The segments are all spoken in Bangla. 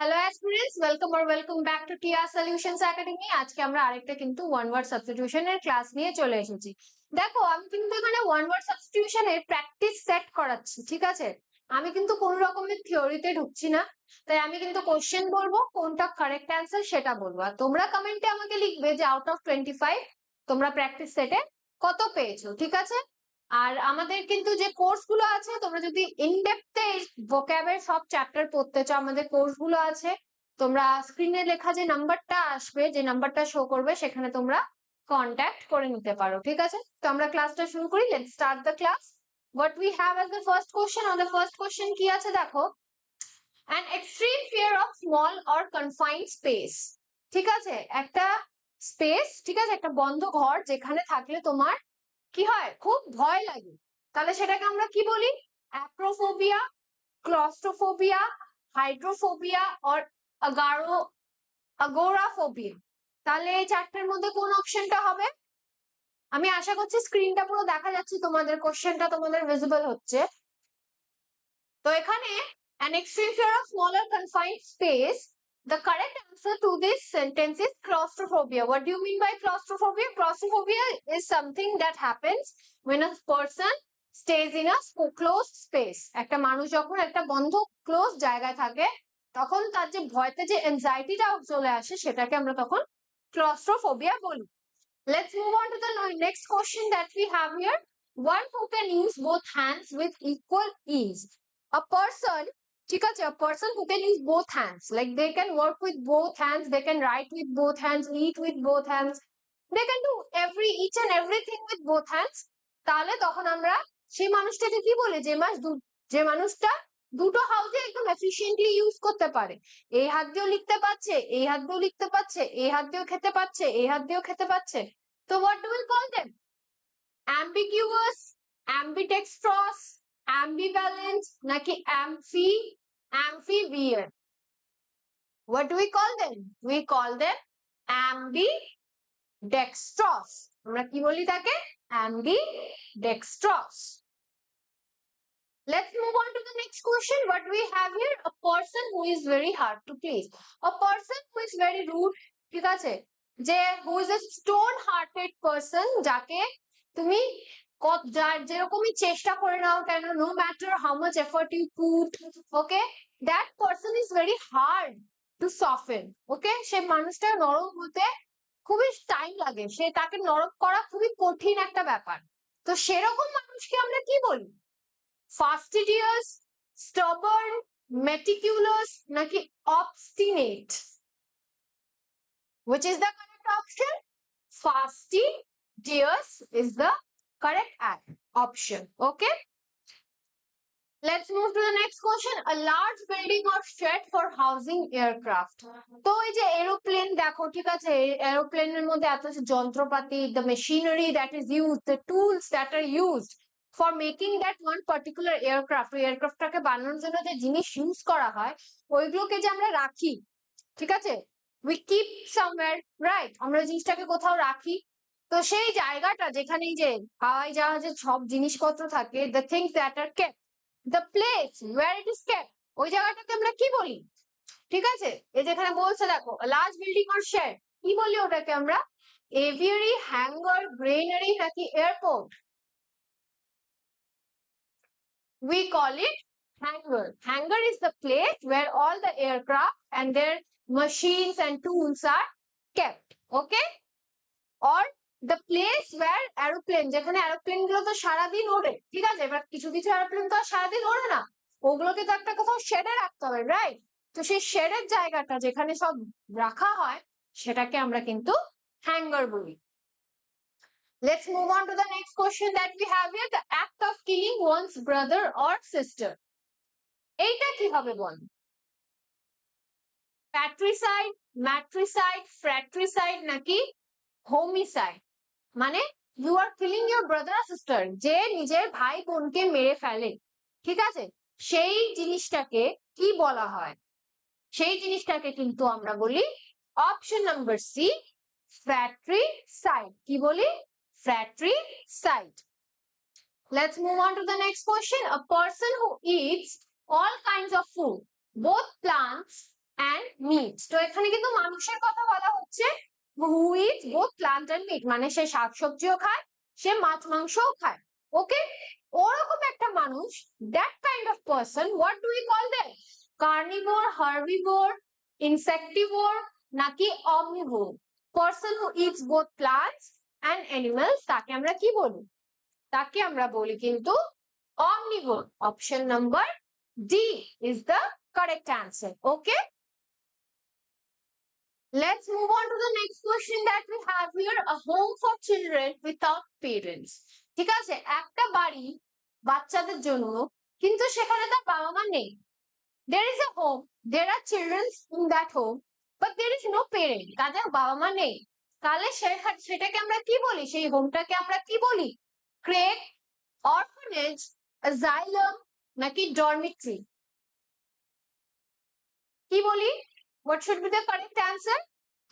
Hello aspirants welcome or welcome back to TR solutions academy আজকে আমরা আরেকটা কিন্তু ওয়ান ওয়ার্ড সাবস্টিটিউশনের ক্লাস নিয়ে চলে এসেছি। দেখো, আমি কিন্তু এখানে ওয়ান ওয়ার্ড সাবস্টিটিউশনের প্র্যাকটিস সেট করাচ্ছি, ঠিক আছে? আমি কিন্তু কোন রকমের থিওরিতে ঢুকছি না। তাই আমি কিন্তু কোশ্চেন বলব, কোনটা কারেক্ট অ্যান্সার সেটা বলব। আর তোমরা কমেন্টে আমাকে লিখবে যে আউট অফ টোয়েন্টি ফাইভ তোমরা প্র্যাকটিস সেটে কত পেয়েছ, ঠিক আছে? আর আমাদের কিন্তু যে কোর্সগুলো আছে, তোমরা যদি ইনডেপথে ভোক্যাবের সব চ্যাপ্টার পড়তে চাও, আমাদের কোর্সগুলো আছে, তোমরা স্ক্রিনে লেখা যে নাম্বারটা আসবে, যে নাম্বারটা শো করবে, সেখানে তোমরা কন্ট্যাক্ট করে নিতে পারো, ঠিক আছে? তো আমরা ক্লাসটা শুরু করি let's start the class what we have as the first question the first question কি আছে দেখো? An extreme fear of small or confined space ঠিক আছে? একটা স্পেস ঠিক আছে? একটা বন্ধ ঘর যেখানে থাকলে তোমার কি হয়? খুব ভয় লাগে। তাহলে সেটাকে আমরা কি বলি? Acrophobia claustrophobia hydrophobia, or agora, agoraphobia. তাহলে এই চারটের মধ্যে কোন অপশনটা হবে? আমি আশা করছি স্ক্রিনটা পুরো দেখা যাচ্ছে, তোমাদের কোশ্চেনটা তোমাদের ভিজিবল হচ্ছে। তো এখানে an extreme fear of smaller confined The correct answer to this sentence is claustrophobia. What do you mean by claustrophobia? Claustrophobia is something that happens when a person stays in a closed space. একটা মানুষ যখন একটা বন্ধ ক্লোজ জায়গায় থাকে তখন তার যে ভয়তে যে এনজাইটিটা চলে আসে সেটাকে আমরা তখন claustrophobia বলি Let's move on to the next question that we have here. One who can use both hands with equal ease. A person ঠিক আছে a person who can use both hands like they can work with both hands they can write with both hands eat with both hands they can do every each and everything with both hands তাহলে তখন আমরা সেই মানুষটাকে কি বলে? যে মাস যে মানুষটা দুটো হাউজে একদম এফিসিয়েন্টলি ইউজ করতে পারে। এই হাত দিয়েও লিখতে পারছে, এই হাত দিয়েও লিখতে পারছে, এই হাত দিয়েও খেতে পারছে, এই হাত দিয়েও খেতে পাচ্ছে তো what do will call them ambiguous ambidextrous ambivalent নাকি amphi amphibian. What do we call them? We call them ambidextrous. আমরা কি বলি তাকে ambidextrous. Let's move on to the next question. What we have here? A person who is very hard to please. A person who is very rude. ঠিক আছে যে who is a stone hearted person যাকে তুমি যার যেরকমই চেষ্টা করে নাও কেন no matter how much effort you put okay that person is very hard to soften okay সে মানুষটা নরম হতে খুবই টাইম লাগে, সে তাকে নরম করা খুবই কঠিন একটা ব্যাপার। তো সেরকম মানুষকে আমরা কি বলি? ফাস্টিডিয়াস স্টবার্ন মেটিকিউলাস নাকি obstinate which is the correct option? Fastidious is the correct option okay let's move to the next question a large building or shed for housing aircraft তো এই যে এরোপ্লেন দেখো ঠিক আছে এরোপ্লেনের মধ্যে এত যন্ত্রপাতি the machinery that is used the tools that are used for making that one particular aircraft ওই এয়ারক্রাফটটাকে বানানোর জন্য যে জিনিস ইউজ করা হয় ওইগুলোকে যে আমরা রাখি ঠিক আছে উই কিপ সামওয়্যার রাইট আমরা জিনিসটাকে কোথাও রাখি তো সেই জায়গাটা যেখানে যে হাওয়াই জাহাজের সব জিনিসপত্র থাকে the things that are kept the place where it is kept ওই জায়গাটাকে আমরা কি বলি ঠিক আছে এই যেখানে বলছে দেখো লার্জ বিল্ডিং অর শেড কি বলি ওটাকে আমরা এভিয়ারি হ্যাঙ্গার গ্রেনারি নাকি airport we call it hangar. Hangar is the place where all the aircraft and their machines and tools are kept. Okay? Or the place where aeroplane, যেখানে এরোপ্লেনগুলো তো সারাদিন ওড়ে, ঠিক আছে? এবার কিছু কিছু এরোপ্লেন তো আর সারাদিন ওড়ে না। ওগুলোকে তো একটা কোথাও শেডে রাখতে হবে রাইট তো সেই শেডের জায়গাটা যেখানে সব রাখা হয়, সেটাকে আমরা কিন্তু হ্যাঙ্গার বলি। Let's move on to the next question that we have here. The act of killing one's brother or sister. এইটা কি হবে বল? প্যাট্রিসাইড ম্যাট্রিসাইড ফ্র্যাট্রিসাইড নাকি হোমিসাইড মানে you are killing your brother sister যে নিজের ভাই বোনকে মেরে ফেলে ঠিক আছে? সেই জিনিসটাকে কি বলা হয়? সেই জিনিসটাকে কিন্তু আমরা বলি অপশন নাম্বার সি ফ্র্যাট্রিসাইড কি বলি? fratricide. Let's move on to the next question. A person who eats all kinds of food, both plants and meat তো এখানে কিন্তু মানুষের কথা বলা হচ্ছে who is both plant and meat মানে সে শাকসবজিও খায়, সে মাছ মাংসও খায়। ওকে ওরকম একটা মানুষ that kind of person what do we call them carnivore herbivore insectivore নাকি omnivore person who eats both plants and animals তাকে আমরা কি বলি? তাকে আমরা বলি কিন্তু omnivore option number D is the correct answer okay? Let's move on to the next question that we have here a home for children without parents ঠিক আছে একটা বাড়ি বাচ্চাদের জন্য কিন্তু সেখানে তার বাবা মা নেই there is a home there are children in that home but there is no parent তাদের বাবা মা নেই তাহলে সেটাকে আমরা কি বলি সেই হোমটাকে আমরা কি বলি ক্রেক অরফানেজ নাকি ডরমিটরি কি বলি what should be the correct answer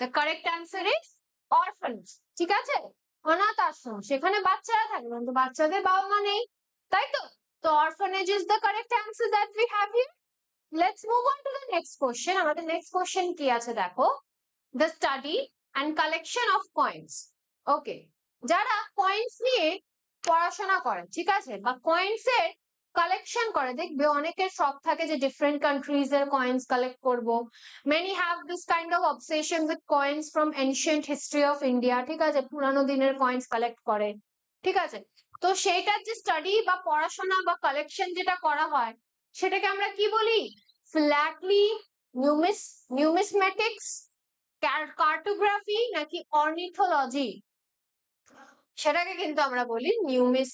the correct answer is orphanage ঠিক আছে অনাথ আশ্রম সেখানে বাচ্চারা থাকে কিন্তু বাচ্চাদের বাবা মা নেই তাই তো তো orphanage is the correct answer that we have here let's move on to the next question আমাদের next question কি আছে দেখো the study and collection of coins okay যারা coins নিয়ে পড়াশোনা করে ঠিক আছে বা কয়েন্স এর কালেকশন করে, দেখবে অনেকের শখ থাকে যে ডিফারেন্ট কান্ট্রিজ এর কয়েন্স কালেক্ট করব। Many have this kind of obsession with coins from ancient history of India ঠিক আছে? পুরানো দিনের কয়েন্স কালেক্ট করে, ঠিক আছে? তো সেইটার যে স্টাডি বা পড়াশোনা বা কালেকশন যেটা করা হয়, সেটাকে আমরা কি বলি? ফ্ল্যাটলি নিউমিস নিউমিসমেটিক্স কার্টোগ্রাফি নাকি অর্নিথোলজি সেটাকে কিন্তু আমরা বলি নিউমিস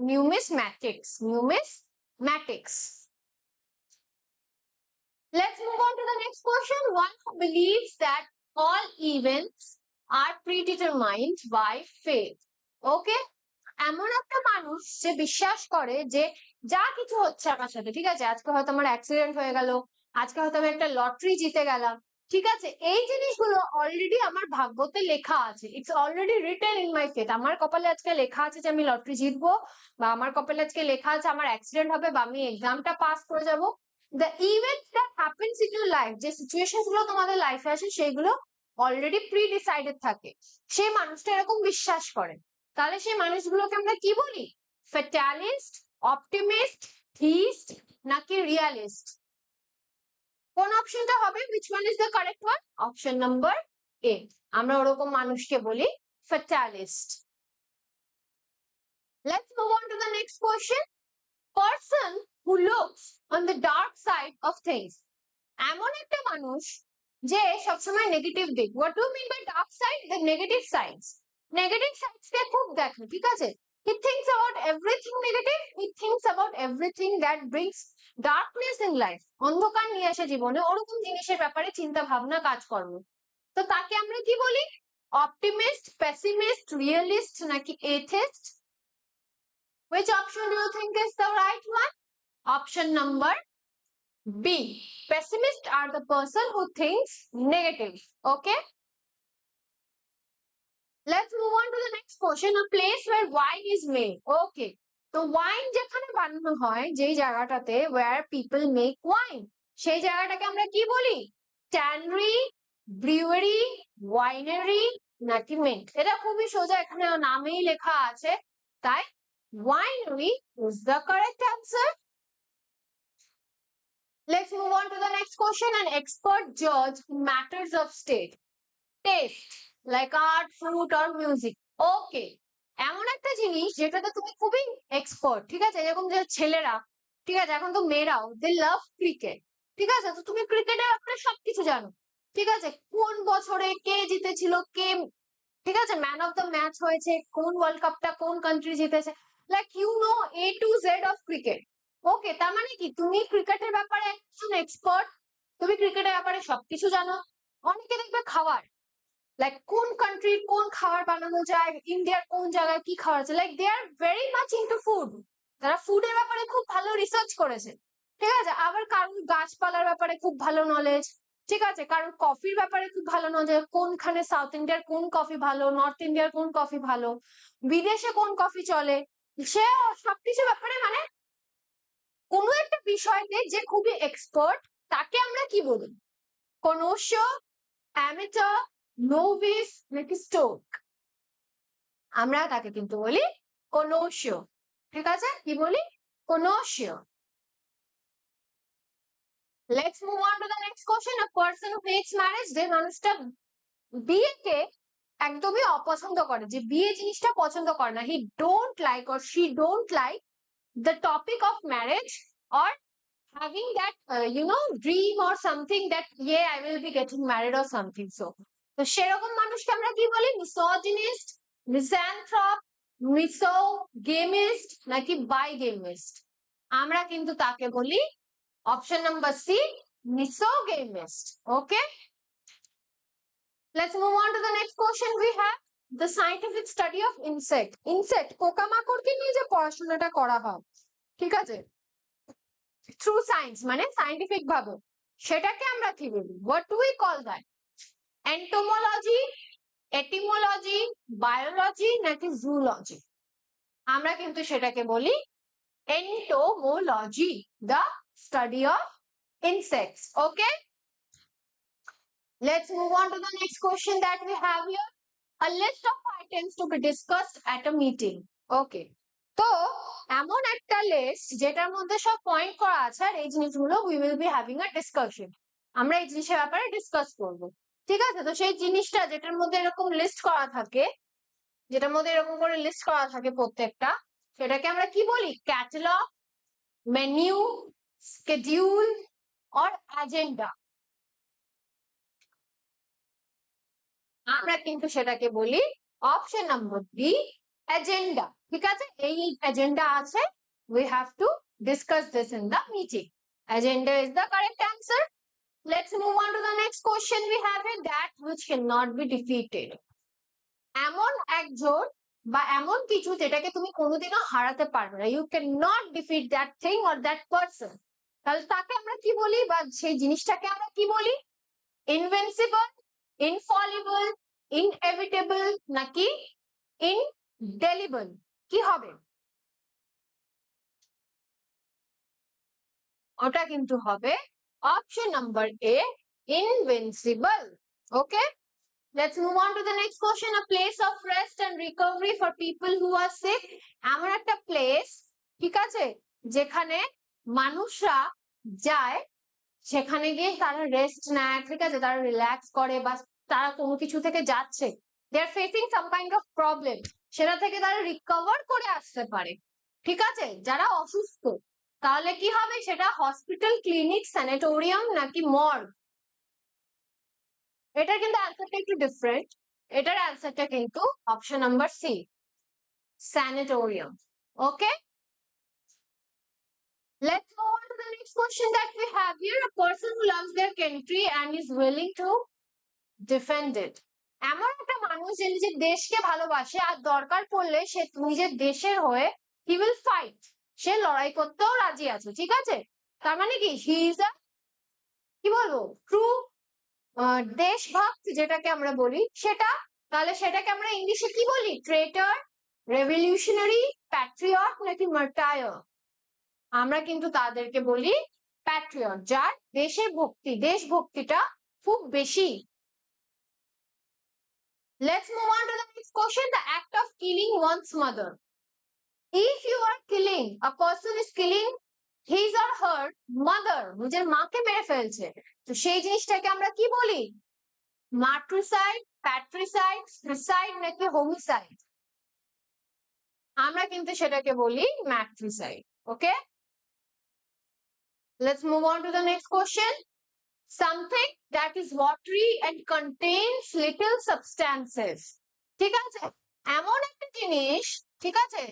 numismatics numismatics let's move on to the next question one who believes that all events are predetermined by fate okay এমন একটা মানুষ যে বিশ্বাস করে যে যা কিছু হচ্ছে আমার সাথে ঠিক আছে আজকে হয়তো আমার অ্যাক্সিডেন্ট হয়ে গেল আজকে হয়তো আমি একটা লটারি জিতে গেলাম ঠিক আছে? এই জিনিসগুলো অলরেডি আমার ভাগ্যতে লেখা আছে। It's already written in my fate আমার কপালে আজকে লেখা আছে যে আমি লটারি জিতবো, বা আমার কপালে আজকে লেখা আছে আমার অ্যাক্সিডেন্ট হবে, বা আমি এক্সামটা পাস করে যাব। The event that happens in your life যে সিচুয়েশনগুলো তোমাদের লাইফে আসে সেইগুলো অলরেডি প্রি ডিসাইডেড থাকে। সেই মানুষটা এরকম বিশ্বাস করে। তাহলে সেই মানুষগুলোকে আমরা কি বলি? ফেটালিস্ট অপটিমিস্ট থিস্ট নাকি রিয়ালিস্ট কোন অপশনটা হবে? Which one is the correct one option number A আমরা ওরকম মানুষকে বলি fatalist let's move on to the next question person who looks on the dark side of things এমন একটা মানুষ যে সবসময় নেগেটিভ দেখ। What do mean by dark side the negative sides negative sides কে খুব দেখে, ঠিক আছে? he thinks about everything negative he thinks about everything that brings darkness in life অন্ধকার নিয়ে আসে জীবনে ওরকম জিনিসের ব্যাপারে চিন্তা ভাবনা কাজ করবো তো তাকে আমরা কি বলি অপটিমিস্ট পেসিমিস্ট রিয়েলিস্ট নাকি atheist which option do you think is the right one option number b pessimist are the person who thinks negative okay Let's move on to the next question a place where wine is made okay তো ওয়াইন যেখানে বানানো হয় যেই জায়গাটাতে ওয়ার পিপল মেক ওয়াইন সেই জায়গাটাকে আমরা কি বলি ট্যানরি ব্রিউয়ারি ওয়াইনারি নাকি মিন্ট এটা খুবই সোজা এখানে নামেই লেখা আছে তাই winery is the correct answer Let's move on to the next question. An expert judge matters of state. Taste, like art fruit or music okay এমন একটা জিনিস যেটাতে তুমি খুবই এক্সপার্ট ঠিক আছে? যেরকম যে ছেলেরা, ঠিক আছে? এখন তো মেয়েরাও দে লাভ ক্রিকেট ঠিক আছে? তো তুমি ক্রিকেটের ব্যাপারে সবকিছু জানো, ঠিক আছে? কোন বছরে কে জিতেছিল, কে, ঠিক আছে? ম্যান অফ দ্য ম্যাচ হয়েছে, কোন ওয়ার্ল্ড কাপটা কোন কান্ট্রি জিতেছে? Like you know A to Z of cricket okay তার মানে কি? তুমি ক্রিকেটের ব্যাপারে একজন এক্সপার্ট তুমি ক্রিকেটের ব্যাপারে সবকিছু জানো, অনেকে দেখবে খাবার লাইক কোন কান্ট্রির কোন খাবার বানানো যায় ইন্ডিয়ার কোন জায়গায় কি খাবার আছে like they are very much into food তারা ফুডের ব্যাপারে খুব ভালো রিসার্চ করেছে। ঠিক আছে? আবার কারোর গাছপালার ব্যাপারে খুব ভালো নলেজ ঠিক আছে? কারোর কফির ব্যাপারে খুব ভালো নলেজ কোনখানে সাউথ ইন্ডিয়ার কোন কফি ভালো নর্থ ইন্ডিয়ার কোন কফি ভালো? বিদেশে কোন কফি চলে? সে সবকিছু ব্যাপারে মানে কোনো একটা বিষয়তে যে খুবই এক্সপার্ট তাকে আমরা কি বলি? কোনোশো অ্যামেচার নোভিস নাকি স্টোক আমরা তাকে কিন্তু বলি কোনোশো ঠিক আছে? কি বলি? কোনোশো let's move on to the next question a person who hates marriage যে মানুষটা বিয়েকে একদমই অপছন্দ করে যে বিয়ে জিনিসটা পছন্দ করে না he don't like or she don't like the topic of marriage or having that uh, you know dream or something that yeah i will be getting married or something so তো সেরকম মানুষকে আমরা কি বলি? মিসোজিনিস্ট মিসঅ্যানথ্রপ মিসো গেমিস্ট নাকি বাই গেমিস্ট আমরা কিন্তু তাকে বলি option number C misogamist okay Let's move on to the next question we have. The scientific study of insect. Insect, পোকামাকড়কে নিয়ে যে পড়াশোনাটা করা হয় ঠিক আছে? থ্রু সায়েন্স মানে সাইন্টিফিক ভাবে। সেটাকে আমরা কি বলি? What do we call that entomology etymology biology নাকি জুলজি আমরা কিন্তু সেটাকে বলি entomology the study of insects okay Let's move on to the next question that we have here. A list of items to be discussed at a meeting. Okay. তো এমন একটা লিস্ট যেটার মধ্যে সব পয়েন্ট করা আছে আর এই জিনিসগুলো we will be having a discussion আমরা এই জিনিসের ব্যাপারে ডিসকাস করব ঠিক আছে? তো সেই জিনিসটা যেটার মধ্যে এরকম লিস্ট করা থাকে, যেটার মধ্যে এরকম করে লিস্ট করা থাকে প্রত্যেকটা, সেটাকে আমরা কি বলি? Catalogue menu schedule or agenda আমরা কিন্তু সেটাকে বলি অপশন নাম্বার বি এজেন্ডা ঠিক আছে? এই এজেন্ডা আছে we have to discuss this in the meeting agenda is the correct answer. Let's move on to the next question we have here, that which cannot be defeated. এমন একজন বা এমন কিছু যেটাকে তুমি কোনোদিনও হারাতে পারবে না। You can not defeat that thing or that person তাহলে তাকে আমরা কি বলি বা সেই জিনিসটাকে আমরা কি বলি? ইনভেন্সিবল ইনফলিবল ইনএভিটেবল নাকি ইনডেলিবল কি হবে? ওটা কিন্তু হবে option number A invincible okay Let's move on to the next question. A place of rest and recovery for people who are sick. এমন একটা প্লেস ঠিক আছে, যেখানে মানুষরা যায়, সেখানে গিয়ে তারা রেস্ট নেয়, ঠিক আছে, তারা রিল্যাক্স করে বা তারা কোনো কিছু থেকে যাচ্ছে। They are facing some kind of problem সেটা থেকে তারা রিকভার করে আসতে পারে। ঠিক আছে, যারা অসুস্থ তাহলে কি হবে? সেটা হসপিটাল ক্লিনিক স্যানিটোরিয়াম নাকি মর্গ এটার কিন্তু অ্যান্সারটা একটু ডিফারেন্ট এটার অ্যান্সারটা কিন্তু option number C sanatorium okay Let's move on to the next question that we have here. A person who loves their country and is willing to defend it. এমন একটা মানুষ যে নিজের দেশকে ভালোবাসে আর দরকার পড়লে সে নিজের দেশের হয়ে হি উইল ফাইট সে লড়াই করতেও রাজি আছে, ঠিক আছে? তার মানে কি? হি কি বলব? ট্রু দেশভক্ত যেটাকে আমরা বলি, সেটা, তাহলে সেটাকে আমরা ইংলিশে কি বলি? ট্রেটার রেভলিউশনারি প্যাট্রিয়ট নাকি মার্টায়ার আমরা কিন্তু তাদেরকে বলি প্যাট্রিয়ট যার দেশে ভক্তি দেশভক্তিটা খুব বেশি। Let's move on to the next question. The act of killing one's mother. If you are killing, a person is killing his or her mother, নিজের মাকে মেরে ফেলছে তো সেই জিনিসটাকে আমরা কি বলি মাট্রিসাইড প্যাট্রিসাইড সুইসাইড নাকি হোমিসাইড আমরা কিন্তু সেটাকে বলি ম্যাট্রিসাইড ওকে Let's move on to the next question. Something that is watery and contains little substances. ঠিক আছে এমন একটা জিনিস ঠিক আছে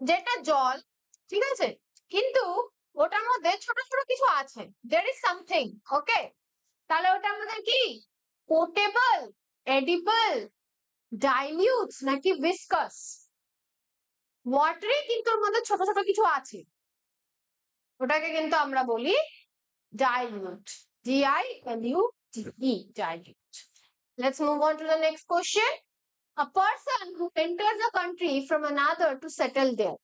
যেটা জল, ঠিক আছে? কিন্তু ওটার মধ্যে ছোট ছোট কিছু আছে। There is সামথিং ওকে তাহলে ওটা আমাদের কি? পোর্টেবল এডিবল ডাইলিউটস নাকি ভিসকাস ওয়াটারি কিন্তু ওর মধ্যে ছোট ছোট কিছু আছে। ওটাকে কিন্তু আমরা বলি dilute, d i l u t e dilute let's move on to the next question. A person who enters a country from another to settle there.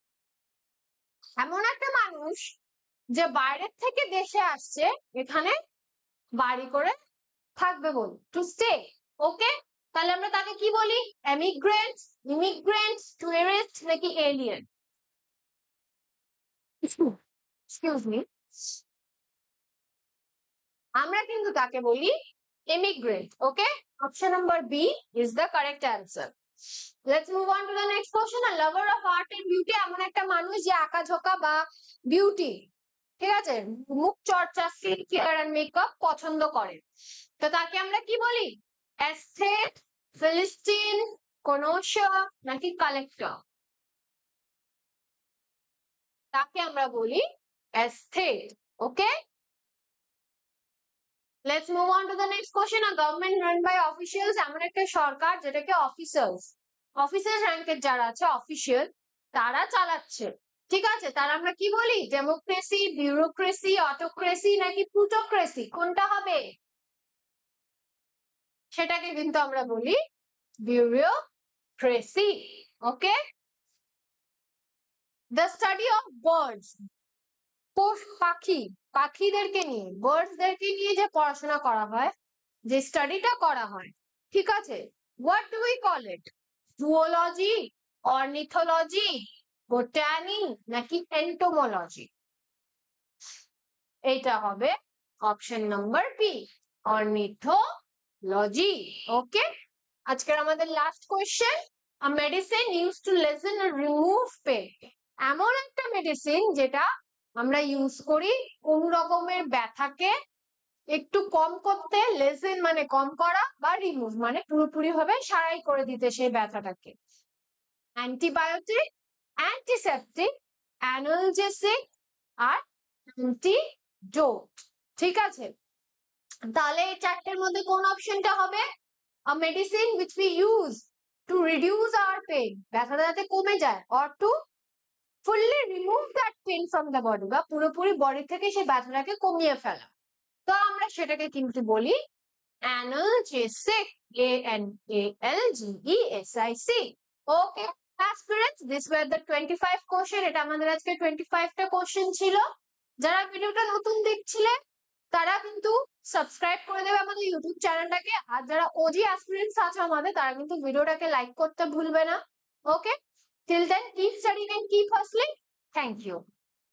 এমন একটা মানুষ যে বাইরের থেকে দেশে আসছে, এখানে বাড়ি করে থাকবে বল। টু স্টে ওকে তাহলে আমরা তাকে কি বলি? এমিগ্রেন্ট ইমিগ্রেন্ট টুরিস্ট নাকি এলিয়েন এক্সকিউজ মি আমরা কিন্তু তাকে বলি immigrant okay option number b is the correct answer let's move on to the next question a lover of art and beauty এমন একটা মানুষ যে আঁকা ঝোঁকা বা বিউটি ঠিক আছে মুখ চর্চা স্কিন কেয়ার এন্ড মেকআপ পছন্দ করে তো তাকে আমরা কি বলি অ্যাস্থেট ফিলিস্টিন কোনোশা নাকি কালেক্টর তাকে আমরা বলি aesthete okay let's move on to the next question a government run by officials এমন একটা সরকার যেটাকে অফিসার্স অফিসার র্যাঙ্কের যারা আছে অফিসিয়াল তারা চালাচ্ছে। ঠিক আছে? তার আমরা কি বলি? ডেমোক্রেসি বিউরোক্রেসি অটোক্রেসি নাকি প্লুটোক্রেসি কোনটা হবে? সেটাকে কিন্তু আমরা বলি bureaucracy okay the study of birds পাখি, পাখিদেরকে নিয়ে বার্ডসদেরকে নিয়ে যে পড়াশোনা করা হয়, যে স্টাডিটা করা হয়, ঠিক আছে? What do we call it zoology ornithology botany নাকি এন্টোমোলজি এইটা হবে option number B ornithology okay আজকের আমাদের last question medicine use to lessen remove pain এমন একটা মেডিসিন যেটা আমরা ইউজ করি কোন রকমের ব্যথাকে একটু কম করতে লেসেন মানে কম করা বা রিমুভ মানে পুরোপুরি ভাবে সারাই করে দিতে সেই ব্যথাটাকে। অ্যান্টিবায়োটিক অ্যান্টিসেপটিক অ্যানালজেসিক আর অ্যান্টিডোট ঠিক আছে? তাহলে এই চারটের মধ্যে কোন অপশনটা হবে? A medicine which we use to reduce our pain ব্যথাটা যাতে কমে যায়। Or to fully remove that pain from the body বা পুরোপুরি বডি থেকে সেই ব্যথাটাকে কমিয়ে ফেলা। তো আমরা সেটাকে কিন্তু বলি analgesic A N A L G E S I C okay aspirants this were the 25 question এটা আমাদের আজকে 25 টা কোশ্চেন ছিল। যারা ভিডিওটা নতুন দেখছিলে, তারা কিন্তু সাবস্ক্রাইব করে দেবে আমাদের ইউটিউব চ্যানেলটাকে আর যারা ওজি অ্যাসপিরেন্টস আছে আমাদের, তারা কিন্তু ভিডিওটাকে লাইক করতে ভুলবে না। ওকে till then keep studying and keep hustling. Thank you